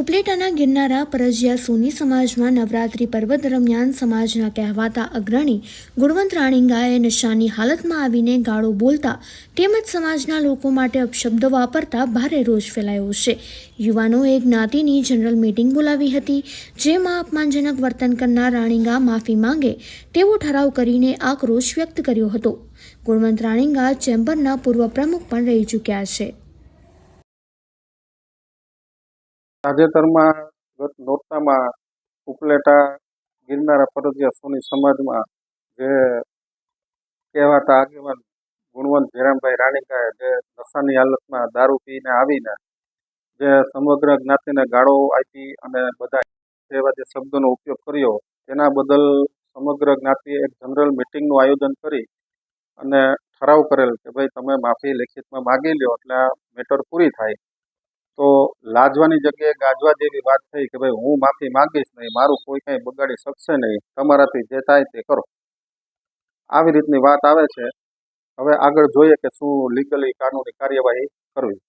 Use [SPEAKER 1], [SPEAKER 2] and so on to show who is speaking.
[SPEAKER 1] ઉપલેટાના ગિરનારા પરજિયા સોની સમાજમાં નવરાત્રિ પર્વ દરમિયાન સમાજના કહેવાતા અગ્રણી ગુણવંત રાણીંગાએ નશાની હાલતમાં આવીને ગાળો બોલતા તેમજ સમાજના લોકો માટે અપશબ્દો વાપરતા ભારે રોષ ફેલાયો છે. યુવાનોએ જ્ઞાતિની જનરલ મીટિંગ બોલાવી હતી, જેમાં અપમાનજનક વર્તન કરનાર રાણીંગા માફી માંગે તેવો ઠરાવ કરીને આક્રોશ વ્યક્ત કર્યો હતો. ગુણવંત રાણીંગા ચેમ્બરના પૂર્વ પ્રમુખ પણ રહી ચૂક્યા છે.
[SPEAKER 2] તાજેતરમાં ગત નોરતામાં ઉપલેટા ગિરનારા ફરજિયા સોની સમાજમાં જે કહેવાતા આગેવાન ગુણવંત જયરામભાઈ રાણીકાએ જે નશાની હાલતમાં દારૂ પીને આવીને જે સમગ્ર જ્ઞાતિને ગાળો આપી અને બધા એવા જે શબ્દોનો ઉપયોગ કર્યો, તેના બદલ સમગ્ર જ્ઞાતિએ એક જનરલ મિટિંગનું આયોજન કરી અને ઠરાવ કરેલ કે ભાઈ તમે માફી લેખિતમાં માગી લ્યો એટલે મેટર પૂરી થાય. તો લાજવાની જગ્યાએ ગાજવા જેવી વાત થઈ કે ભાઈ હું માફી માંગીશ નહીં, મારું કોઈ કાંઈ બગાડી શકશે નહીં, તમારાથી જે થાય તે કરો. આવી રીતની વાત આવે છે. હવે આગળ જોઈએ કે શું લીગલી કાનૂની કાર્યવાહી કરવી.